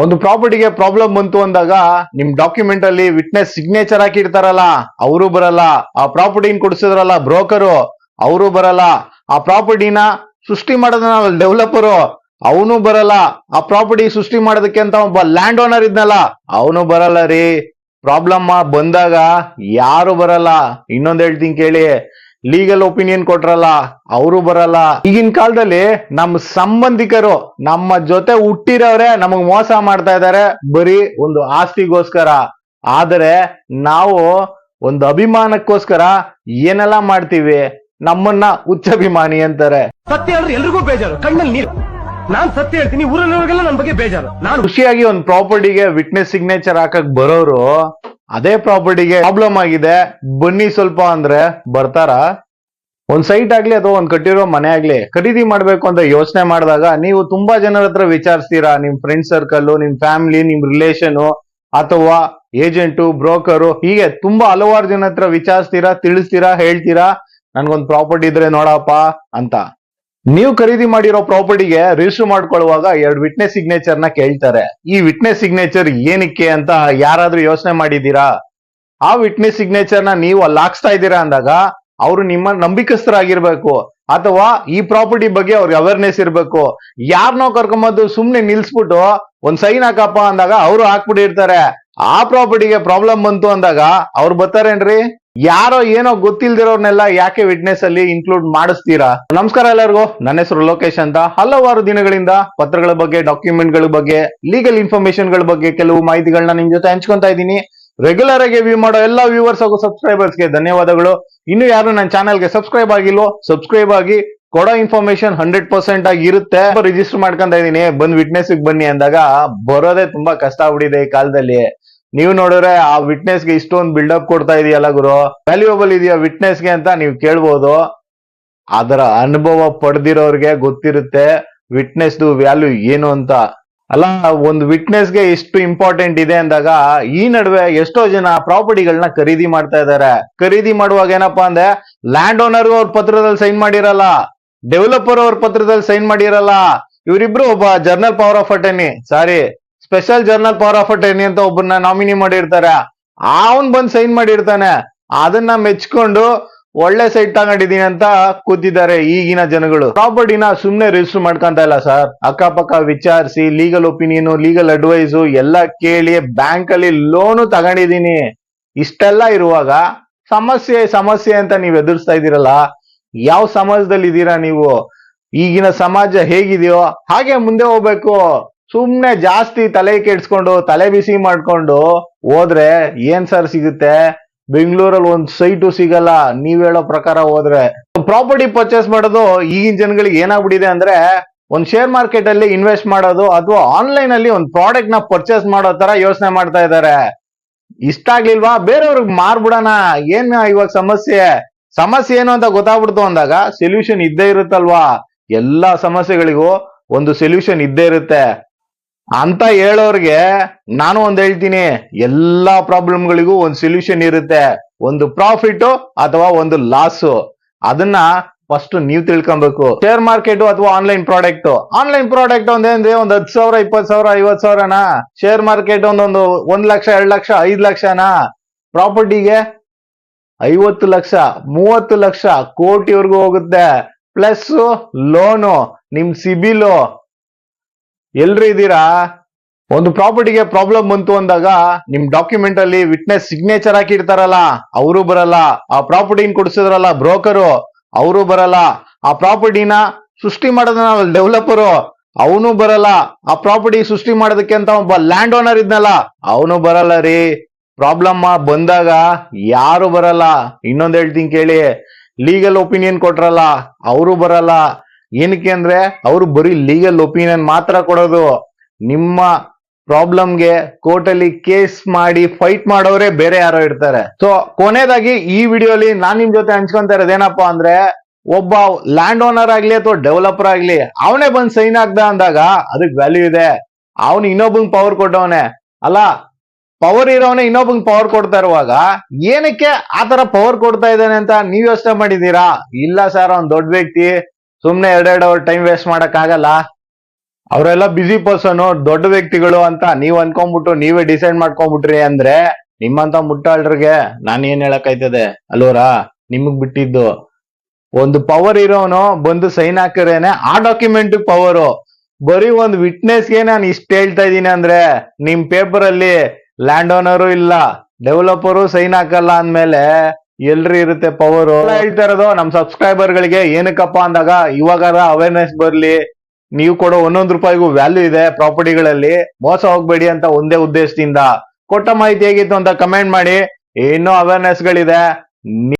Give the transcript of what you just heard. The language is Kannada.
ಒಂದು ಪ್ರಾಪರ್ಟಿಗೆ ಪ್ರಾಬ್ಲಮ್ ಬಂತು ಅಂದಾಗ ನಿಮ್ ಡಾಕ್ಯುಮೆಂಟ್ ಅಲ್ಲಿ ವಿಟ್ನೆಸ್ ಸಿಗ್ನೇಚರ್ ಹಾಕಿರ್ತಾರಲ್ಲ, ಅವರು ಬರಲ್ಲ. ಆ ಪ್ರಾಪರ್ಟಿನ ಕೊಡಿಸಿದ್ರಲ್ಲ ಬ್ರೋಕರು, ಅವರು ಬರಲ್ಲ. ಆ ಪ್ರಾಪರ್ಟಿನ ಸೃಷ್ಟಿ ಮಾಡೋದನ್ನ ಡೆವಲಪರು ಅವನು ಬರಲ್ಲ. ಆ ಪ್ರಾಪರ್ಟಿ ಸೃಷ್ಟಿ ಮಾಡೋದಕ್ಕೆ ಅಂತ ಒಬ್ಬ ಲ್ಯಾಂಡ್ ಓನರ್ ಇದ್ನಲ್ಲ, ಅವನು ಬರಲ್ಲ ರೀ. ಪ್ರಾಬ್ಲಮ್ ಬಂದಾಗ ಯಾರು ಬರಲ್ಲ? ಇನ್ನೊಂದ್ ಹೇಳ್ತೀನಿ ಕೇಳಿ. ಲೀಗಲ್ ಒಪಿನಿಯನ್ ಕೊಟ್ರಲ್ಲ ಅವರು ಬರಲ್ಲ. ಈಗಿನ ಕಾಲದಲ್ಲಿ ನಮ್ಮ ಸಂಬಂಧಿಕರು ನಮ್ಮ ಜೊತೆ ಹುಟ್ಟಿರವ್ರೆ ನಮಗ್ ಮೋಸ ಮಾಡ್ತಾ ಇದಾರೆ ಬರೀ ಒಂದು ಆಸ್ತಿಗೋಸ್ಕರ. ಆದರೆ ನಾವು ಒಂದು ಅಭಿಮಾನಕ್ಕೋಸ್ಕರ ಏನೆಲ್ಲ ಮಾಡ್ತೀವಿ? ನಮ್ಮನ್ನ ಹುಚ್ಚಭಿಮಾನಿ ಅಂತಾರೆ. ಸತ್ಯ ಹೇಳಿದ್ರೆ ಎಲ್ರಿಗೂ ಬೇಜಾರು. ಕಣ್ಣಲ್ಲಿ ನೀರು. ನಾನ್ ಸತ್ಯ ಹೇಳ್ತೀನಿ ಊರಲ್ಲಿ ನನ್ನ ಬಗ್ಗೆ ಬೇಜಾರು. ನಾನು ಖುಷಿಯಾಗಿ ಒಂದು ಪ್ರಾಪರ್ಟಿಗೆ ವಿಟ್ನೆಸ್ ಸಿಗ್ನೇಚರ್ ಹಾಕಕ್ ಬರೋರು ಅದೇ ಪ್ರಾಪರ್ಟಿಗೆ ಪ್ರಾಬ್ಲಮ್ ಆಗಿದೆ. ಬನ್ನಿ ಸ್ವಲ್ಪ ಅಂದ್ರೆ ಬರ್ತಾರ? ಒಂದ್ ಸೈಟ್ ಆಗ್ಲಿ ಅಥವಾ ಒಂದ್ ಕಟ್ಟಿರೋ ಮನೆ ಆಗ್ಲಿ, ಖರೀದಿ ಮಾಡ್ಬೇಕು ಅಂತ ಯೋಚನೆ ಮಾಡಿದಾಗ ನೀವು ತುಂಬಾ ಜನರ ಹತ್ರ ವಿಚಾರಿಸ್ತೀರಾ? ನಿಮ್ ಫ್ರೆಂಡ್ ಸರ್ಕಲ್ ನಿಮ್ ಫ್ಯಾಮಿಲಿ ನಿಮ್ ರಿಲೇಷನ್ ಅಥವಾ ಏಜೆಂಟು ಬ್ರೋಕರು ಹೀಗೆ ತುಂಬಾ ಹಲವಾರು ಜನ ಹತ್ರ ವಿಚಾರಿಸ್ತೀರಾ, ತಿಳಿಸ್ತೀರಾ, ಹೇಳ್ತೀರಾ? ನನ್ಗೊಂದು ಪ್ರಾಪರ್ಟಿ ಇದ್ರೆ ನೋಡಪ್ಪ ಅಂತ. ನೀವು ಖರೀದಿ ಮಾಡಿರೋ ಪ್ರಾಪರ್ಟಿಗೆ ರಿಜಿಸ್ಟರ್ ಮಾಡ್ಕೊಳ್ಳುವಾಗ ಎರಡು ವಿಟ್ನೆಸ್ ಸಿಗ್ನೇಚರ್ನ ಕೇಳ್ತಾರೆ. ಈ ವಿಟ್ನೆಸ್ ಸಿಗ್ನೇಚರ್ ಏನಕ್ಕೆ ಅಂತ ಯಾರಾದ್ರೂ ಯೋಚನೆ ಮಾಡಿದ್ದೀರಾ? ಆ ವಿಟ್ನೆಸ್ ಸಿಗ್ನೇಚರ್ನ ನೀವು ಅಲ್ಲಿ ಹಾಕ್ಸ್ತಾ ಇದ್ದೀರಾ ಅಂದಾಗ ಅವರು ನಿಮ್ಮ ನಂಬಿಕಸ್ಥರಾಗಿರ್ಬೇಕು. ಅಥವಾ ಈ ಪ್ರಾಪರ್ಟಿ ಬಗ್ಗೆ ಅವ್ರಿಗೆ ಅವೇರ್ನೆಸ್ ಇರ್ಬೇಕು. ಯಾರನ್ನೋ ಕರ್ಕೊಂಬಂದು ಸುಮ್ನೆ ನಿಲ್ಸ್ಬಿಟ್ಟು ಒಂದ್ ಸೈನ್ ಹಾಕಪ್ಪ ಅಂದಾಗ ಅವರು ಹಾಕ್ಬಿಟ್ಟಿರ್ತಾರೆ. ಆ ಪ್ರಾಪರ್ಟಿಗೆ ಪ್ರಾಬ್ಲಮ್ ಬಂತು ಅಂದಾಗ ಅವ್ರು ಬರ್ತಾರೇನ್ರಿ? ಯಾರೋ ಏನೋ ಗೊತ್ತಿಲ್ದಿರೋರ್ನೆಲ್ಲ ಯಾಕೆ ವಿಟ್ನೆಸ್ ಅಲ್ಲಿ ಇನ್ಕ್ಲೂಡ್ ಮಾಡಿಸ್ತೀರಾ? ನಮಸ್ಕಾರ ಎಲ್ಲರಿಗೂ. ನನ್ನ ಹೆಸರು ಲೋಕೇಶ್ ಅಂತ. ಹಲವಾರು ದಿನಗಳಿಂದ ಪತ್ರಗಳ ಬಗ್ಗೆ ಡಾಕ್ಯುಮೆಂಟ್ಗಳ ಬಗ್ಗೆ ಲೀಗಲ್ ಇನ್ಫಾರ್ಮೇಶನ್ಗಳ ಬಗ್ಗೆ ಕೆಲವು ಮಾಹಿತಿಗಳನ್ನ ನಿಮ್ ಜೊತೆ ಹಂಚ್ಕೊತಾ ಇದ್ದೀನಿ. ರೆಗ್ಯುಲರ್ ಆಗಿ ವ್ಯೂ ಮಾಡೋ ಎಲ್ಲ ವ್ಯೂವರ್ಸ್ ಹಾಗೂ ಸಬ್ಸ್ಕ್ರೈಬರ್ಸ್ಗೆ ಧನ್ಯವಾದಗಳು. ಇನ್ನು ಯಾರು ನನ್ನ ಚಾನಲ್ಗೆ ಸಬ್ಸ್ಕ್ರೈಬ್ ಆಗಿಲ್ವೋ ಸಬ್ಸ್ಕ್ರೈಬ್ ಆಗಿ ಕೊಡೋ ಇನ್ಫಾರ್ಮೇಶನ್ ಹಂಡ್ರೆಡ್ ಪರ್ಸೆಂಟ್ ಆಗಿ ಇರುತ್ತೆ. ರಿಜಿಸ್ಟರ್ ಮಾಡ್ಕೊಂತ ಇದೀನಿ ಬಂದ್ ವಿಟ್ನೆಸ್ ಬನ್ನಿ ಅಂದಾಗ ಬರೋದೇ ತುಂಬಾ ಕಷ್ಟ ಆಗ್ಬಿಟ್ಟಿದೆ ಈ ಕಾಲದಲ್ಲಿ. ನೀವು ನೋಡಿದ್ರೆ ಆ ವಿಟ್ನೆಸ್ಗೆ ಇಷ್ಟೊಂದು ಬಿಲ್ಡಪ್ ಕೊಡ್ತಾ ಇದೆಯಲ್ಲ ಗುರು? ವ್ಯಾಲ್ಯೂಯಬಲ್ ಇದೆಯಾ ವಿಟ್ನೆಸ್ಗೆ ಅಂತ ನೀವು ಕೇಳ್ಬೋದು. ಅದರ ಅನುಭವ ಪಡೆದಿರೋರಿಗೆ ಗೊತ್ತಿರುತ್ತೆ ವಿಟ್ನೆಸ್ ವ್ಯಾಲ್ಯೂ ಏನು ಅಂತ. ಅಲ್ಲ, ಒಂದು ವಿಟ್ನೆಸ್ಗೆ ಇಷ್ಟು ಇಂಪಾರ್ಟೆಂಟ್ ಇದೆ ಅಂದಾಗ ಈ ನಡುವೆ ಎಷ್ಟೋ ಜನ ಪ್ರಾಪರ್ಟಿಗಳನ್ನ ಖರೀದಿ ಮಾಡ್ತಾ ಇದ್ದಾರೆ. ಖರೀದಿ ಮಾಡುವಾಗ ಏನಪ್ಪಾ ಅಂದ್ರೆ ಲ್ಯಾಂಡ್ ಓನರ್ ಅವ್ರ ಪತ್ರದಲ್ಲಿ ಸೈನ್ ಮಾಡಿರಲ್ಲ ಡೆವಲಪರ್ ಅವ್ರ ಪತ್ರದಲ್ಲಿ ಸೈನ್ ಮಾಡಿರಲ್ಲ. ಇವರಿಬ್ರು ಒಬ್ಬ general power of attorney sorry special general power of attorney ಅಂತ ಒಬ್ಬರನ್ನ ನಾಮಿನಿ ಮಾಡಿರ್ತಾರೆ. ಅವನ್ ಬಂದ್ ಸೈನ್ ಮಾಡಿರ್ತಾನೆ. ಅದನ್ನ ಮೆಚ್ಕೊಂಡು ಒಳ್ಳೆ ಸೈಟ್ ತಗೊಂಡಿದೀನಿ ಅಂತ ಕೂತಿದ್ದಾರೆ ಈಗಿನ ಜನಗಳು. ಪ್ರಾಪರ್ಟಿನ ಸುಮ್ನೆ ರಿಜಿಸ್ಟರ್ ಮಾಡ್ಕೊಂತ ಇಲ್ಲ ಸರ್ ಅಕ್ಕಪಕ್ಕ ವಿಚಾರಿಸಿ ಲೀಗಲ್ ಒಪಿನಿಯನ್ ಲೀಗಲ್ ಅಡ್ವೈಸ್ ಎಲ್ಲ ಕೇಳಿ ಬ್ಯಾಂಕ್ ಅಲ್ಲಿ ಲೋನು ತಗೊಂಡಿದೀನಿ. ಇಷ್ಟೆಲ್ಲ ಇರುವಾಗ ಸಮಸ್ಯೆ ಸಮಸ್ಯೆ ಅಂತ ನೀವ್ ಎದುರಿಸ್ತಾ ಇದೀರಲ್ಲ ಯಾವ ಸಮಾಜದಲ್ಲಿ ಇದ್ದೀರಾ ನೀವು? ಈಗಿನ ಸಮಾಜ ಹೇಗಿದೆಯೋ ಹಾಗೆ ಮುಂದೆ ಹೋಗ್ಬೇಕು. ಸುಮ್ನೆ ಜಾಸ್ತಿ ತಲೆ ಕೆಡ್ಸ್ಕೊಂಡು, ತಲೆ ಬಿಸಿ ಮಾಡ್ಕೊಂಡು ಹೋದ್ರೆ ಏನ್ ಸರ್ ಸಿಗುತ್ತೆ? ಬೆಂಗಳೂರಲ್ಲಿ ಒಂದ್ ಸೈಟು ಸಿಗಲ್ಲ. ನೀವ್ ಹೇಳೋ ಪ್ರಕಾರ ಹೋದ್ರೆ. ಪ್ರಾಪರ್ಟಿ ಪರ್ಚೇಸ್ ಮಾಡೋದು ಈಗಿನ ಜನಗಳಿಗೆ ಏನಾಗ್ಬಿಟ್ಟಿದೆ ಅಂದ್ರೆ ಒಂದ್ ಶೇರ್ ಮಾರ್ಕೆಟ್ ಅಲ್ಲಿ ಇನ್ವೆಸ್ಟ್ ಮಾಡೋದು ಅಥವಾ ಆನ್ಲೈನ್ ಅಲ್ಲಿ ಒಂದ್ ಪ್ರಾಡಕ್ಟ್ನ ಪರ್ಚೇಸ್ ಮಾಡೋ ತರ ಯೋಚನೆ ಮಾಡ್ತಾ ಇದ್ದಾರೆ. ಇಷ್ಟ ಆಗ್ಲಿಲ್ವಾ? ಬೇರೆಯವ್ರಿಗೆ ಮಾರ್ಬಿಡೋಣ. ಏನ್ ಇವಾಗ ಸಮಸ್ಯೆ? ಸಮಸ್ಯೆ ಏನು ಅಂತ ಗೊತ್ತಾಗ್ಬಿಡ್ತು ಅಂದಾಗ ಸೊಲ್ಯೂಷನ್ ಇದ್ದೇ ಇರುತ್ತಲ್ವಾ? ಎಲ್ಲಾ ಸಮಸ್ಯೆಗಳಿಗೂ ಒಂದು ಸೊಲ್ಯೂಷನ್ ಇದ್ದೇ ಇರುತ್ತೆ. ಅಂತ ಹೇಳೋರ್ಗೆ ನಾನು ಒಂದ್ ಹೇಳ್ತೀನಿ, ಎಲ್ಲಾ ಪ್ರಾಬ್ಲಮ್ಗಳಿಗೂ ಒಂದು ಸೊಲ್ಯೂಷನ್ ಇರುತ್ತೆ. ಒಂದು ಪ್ರಾಫಿಟ್ ಅಥವಾ ಒಂದು ಲಾಸ್ ಅದನ್ನ ಫಸ್ಟ್ ನೀವು ತಿಳ್ಕೊಬೇಕು. ಶೇರ್ ಮಾರ್ಕೆಟ್ ಅಥವಾ ಆನ್ಲೈನ್ ಪ್ರಾಡಕ್ಟ್ ಆನ್ಲೈನ್ ಪ್ರಾಡಕ್ಟ್ ಒಂದೇಂದ್ರೆ ಒಂದ್ ಹತ್ತು ಸಾವಿರ ಇಪ್ಪತ್ ಸಾವಿರ ಐವತ್ ಸಾವಿರನಾ? ಶೇರ್ ಮಾರ್ಕೆಟ್ ಒಂದೊಂದು ಒಂದ್ ಲಕ್ಷ, ಎರಡ್ ಲಕ್ಷ, ಐದ್ ಲಕ್ಷನಾ? ಪ್ರಾಪರ್ಟಿಗೆ ಐವತ್ತು ಲಕ್ಷ, ಮೂವತ್ತು ಲಕ್ಷ ಕೋಟಿವರೆಗೂ ಹೋಗುತ್ತೆ. ಪ್ಲಸ್ ಲೋನು ನಿಮ್ ಸಿಬಿಲು ಎಲ್ರು ಇದ್ದೀರಾ? ಒಂದು ಪ್ರಾಪರ್ಟಿಗೆ ಪ್ರಾಬ್ಲಮ್ ಬಂತು ಅಂದಾಗ ನಿಮ್ ಡಾಕ್ಯುಮೆಂಟ್ ಅಲ್ಲಿ ವಿಟ್ನೆಸ್ ಸಿಗ್ನೇಚರ್ ಹಾಕಿರ್ತಾರಲ್ಲ, ಅವರು ಬರಲ್ಲ. ಆ ಪ್ರಾಪರ್ಟಿನ ಕೊಡಿಸಿದ್ರಲ್ಲ ಬ್ರೋಕರು, ಅವರು ಬರಲ್ಲ. ಆ ಪ್ರಾಪರ್ಟಿನ ಸೃಷ್ಟಿ ಮಾಡೋದನ್ನ ಡೆವಲಪರು ಅವನು ಬರಲ್ಲ. ಆ ಪ್ರಾಪರ್ಟಿ ಸೃಷ್ಟಿ ಮಾಡೋದಕ್ಕೆ ಅಂತ ಒಬ್ಬ ಲ್ಯಾಂಡ್ ಓನರ್ ಇದ್ನಲ್ಲ, ಅವನು ಬರಲ್ಲ ರೀ. ಪ್ರಾಬ್ಲಮ್ ಬಂದಾಗ ಯಾರು ಬರಲ್ಲ? ಇನ್ನೊಂದ್ ಹೇಳ್ತೀನಿ ಕೇಳಿ ಲೀಗಲ್ ಒಪಿನಿಯನ್ ಕೊಟ್ರಲ್ಲ, ಅವರು ಬರಲ್ಲ. ಏನಕ್ಕೆ ಅಂದ್ರೆ ಅವರು ಬರೀ ಲೀಗಲ್ ಒಪಿನಿಯನ್ ಮಾತ್ರ ಕೊಡೋದು. ನಿಮ್ಮ ಪ್ರಾಬ್ಲಮ್ಗೆ ಕೋರ್ಟ್ ಅಲ್ಲಿ ಕೇಸ್ ಮಾಡಿ ಫೈಟ್ ಮಾಡೋರೇ ಬೇರೆ ಯಾರೋ ಇರ್ತಾರೆ. ಸೊ ಕೊನೆಯದಾಗಿ ಈ ವಿಡಿಯೋಲಿ ನಾನ್ ನಿಮ್ ಜೊತೆ ಹಂಚ್ಕೊಂತ ಇರೋದೇನಪ್ಪಾ ಅಂದ್ರೆ ಒಬ್ಬ ಲ್ಯಾಂಡ್ ಓನರ್ ಆಗ್ಲಿ ಅಥವಾ ಡೆವಲಪರ್ ಆಗ್ಲಿ, ಅವನೇ ಬಂದ್ ಸೈನ್ ಆಗ್ದ ಅಂದಾಗ ಅದಕ್ ವ್ಯಾಲ್ಯೂ ಇದೆ. ಅವನು ಇನ್ನೊಬ್ಬಂಗ್ ಪವರ್ ಕೊಟ್ಟವನೆ. ಅಲ್ಲ ಪವರ್ ಇರೋವನೇ ಇನ್ನೊಬ್ಬಂಗ್ ಪವರ್ ಕೊಡ್ತಾ ಇರುವಾಗ ಏನಕ್ಕೆ ಆತರ ಪವರ್ ಕೊಡ್ತಾ ಇದ್ದಾನೆ ಅಂತ ನೀವ್ ಯೋಚನೆ ಮಾಡಿದೀರಾ ಇಲ್ಲ ಸರ್ ಅವ್ನ್ ದೊಡ್ಡ ವ್ಯಕ್ತಿ. ಸುಮ್ನೆ ಎರಡೆರಡು ಅವರ್ ಟೈಮ್ ವೇಸ್ಟ್ ಮಾಡಕ್ ಆಗಲ್ಲ ಅವರೆಲ್ಲ ಬ್ಯುಸಿ ಪರ್ಸನ್ ದೊಡ್ಡ ವ್ಯಕ್ತಿಗಳು ಅಂತ ನೀವ್ ಅನ್ಕೊಂಡ್ಬಿಟ್ಟು ನೀವೇ ಡಿಸೈಡ್ ಮಾಡ್ಕೊಂಡ್ಬಿಟ್ರಿ ಅಂದ್ರೆ ನಿಮ್ಮಂತ ಮುಟ್ಟಾಳ್ರಿಗೆ ನಾನು ಏನ್ ಹೇಳಕ್ಕಾಯ್ತದೆ? ಅಲ್ವರಾ ನಿಮಗ್ ಬಿಟ್ಟಿದ್ದು. ಒಂದು ಪವರ್ ಇರೋನು ಬಂದು ಸೈನ್ ಹಾಕಿರೇನೆ ಆ ಡಾಕ್ಯುಮೆಂಟ್ ಪವರ್ ಬರೀ ಒಂದು ವಿಟ್ನೆಸ್ಗೆ ನಾನು ಇಷ್ಟ ಹೇಳ್ತಾ ಇದ್ದೀನಿ ಅಂದ್ರೆ ನಿಮ್ ಪೇಪರ್ ಅಲ್ಲಿ ಲ್ಯಾಂಡ್ ಓನರು ಇಲ್ಲ ಡೆವಲಪರು ಸೈನ್ ಹಾಕಲ್ಲ ಅಂದ್ಮೇಲೆ ಎಲ್ರಿ ಇರುತ್ತೆ ಪವರ್ ಹೇಳ್ತಾ ಇರೋದು ನಮ್ ಸಬ್ಸ್ಕ್ರೈಬರ್ ಗಳಿಗೆ ಏನಕ್ಕಪ್ಪ ಅಂದಾಗ ಇವಾಗಾರ ಅವೇರ್ನೆಸ್ ಬರ್ಲಿ, ನೀವು ಕೊಡೋ ಒಂದೊಂದ್ ರೂಪಾಯಿಗೂ ವ್ಯಾಲ್ಯೂ ಇದೆ ಪ್ರಾಪರ್ಟಿಗಳಲ್ಲಿ ಮೋಸ ಹೋಗ್ಬೇಡಿ ಅಂತ ಒಂದೇ ಉದ್ದೇಶದಿಂದ. ಕೊಟ್ಟ ಮಾಹಿತಿ ಹೇಗಿತ್ತು ಅಂತ ಕಮೆಂಟ್ ಮಾಡಿ, ಇನ್ನೂ ಅವೇರ್ನೆಸ್ ಗಳಿದೆ.